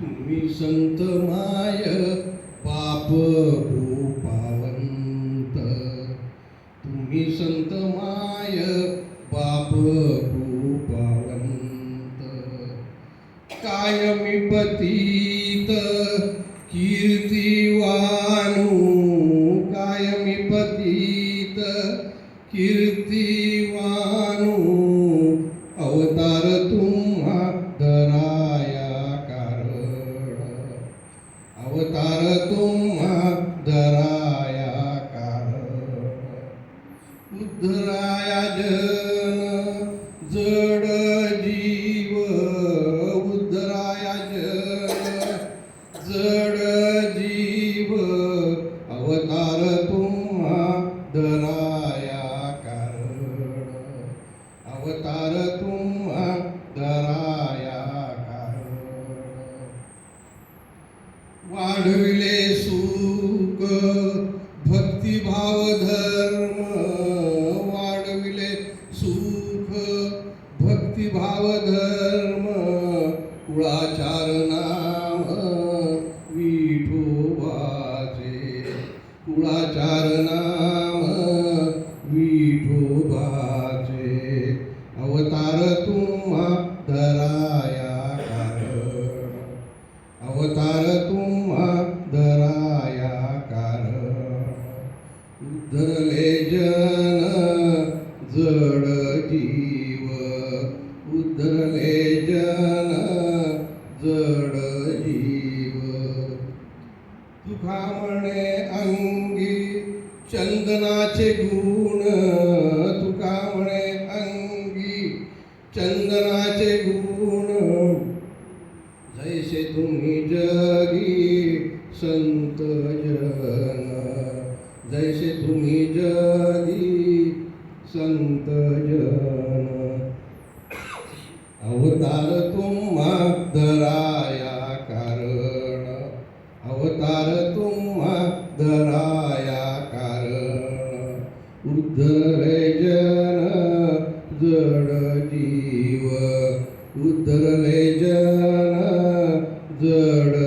तुम्ही संत माय पाप पावंत तुम्ही संत माय पाप पावंत कायमी पतीत कीर्तिवानू. कायमी पतीत कीर्तिवानू. तुम्हा धराया कारण उद्धराया जन जड जीव उद्धराया जन जड जीव अवतार तुम्हा धराया कारण अवतार तुम्हा धराया कारण वाढविले कुळाचार नाम विठोबाचे अवतार तुम्हा धराया कारण अवतार तुम्हा धराया कारण धरले जन जड तुका अंगी चंदनाचे गुण तुका म्हणे अंगी चंदनाचे गुण. जैसे तुम्ही जगी संत जन जैसे तुम्ही जगी संत जन. अवतार तो तुम धराया कारण उद्धरे जन जड जीव। उद्धरले जन जड